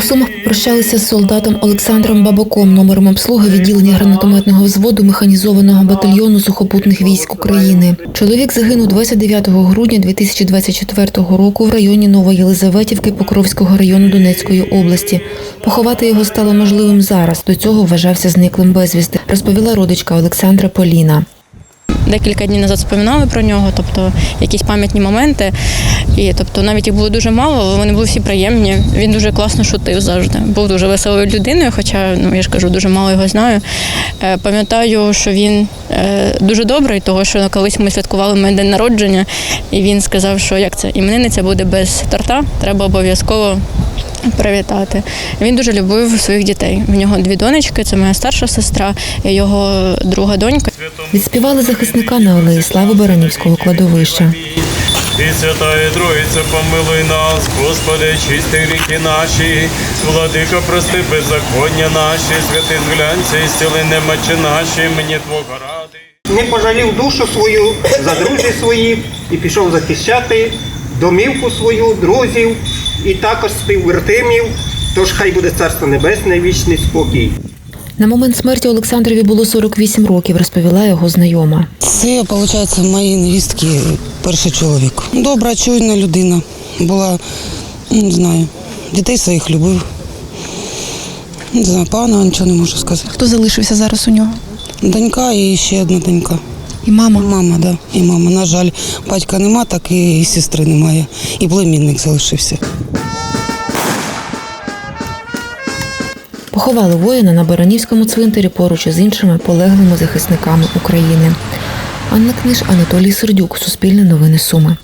У Сумах попрощалися з солдатом Олександром Бабаком, номером обслуги відділення гранатометного взводу механізованого батальйону сухопутних військ України. Чоловік загинув 29 грудня 2024 року в районі Новоєлизаветівки Покровського району Донецької області. Поховати його стало можливим зараз. До цього вважався зниклим безвісти, розповіла родичка Олександра Поліна. Декілька днів назад споминали про нього, тобто якісь пам'ятні моменти. І тобто навіть їх було дуже мало, але вони були всі приємні. Він дуже класно шутив завжди. Був дуже веселою людиною, хоча ну я ж кажу, дуже мало його знаю. Е, Пам'ятаю, що він е, дуже добрий, того що колись ми святкували мене день народження, і він сказав, що як це іменинниця буде без торта, треба обов'язково. Привітати. Він дуже любив своїх дітей. В нього дві донечки, це моя старша сестра, і його друга донька. Відспівали захисника на алеї слави Баранівського кладовища. І святая Троїця, помилуй нас, Господи, чисти гріхи наші, владико, прости беззаконня наші, святий зглянься і зціли немочі наші, мені Твого ради. не пожалів душу свою за друзів своїх і пішов захищати домівку свою, друзів, і також спів вертимів. Тож хай буде царство небесне, вічний спокій. На момент смерті Олександрові було 48 років, розповіла його знайома. Це, виходить, моєї невістки перший чоловік. Добра, чуйна людина. Була, не знаю, дітей своїх любив. Не знаю, погано нічого не можу сказати. Хто залишився зараз у нього? Донька і ще одна донька. І мама. Мама, да, і мама. На жаль, батька нема, так і сестри немає. І племінник залишився. Поховали воїна на Баранівському цвинтарі поруч із іншими полеглими захисниками України. Анна Книж, Анатолій Сердюк, Суспільне новини Суми.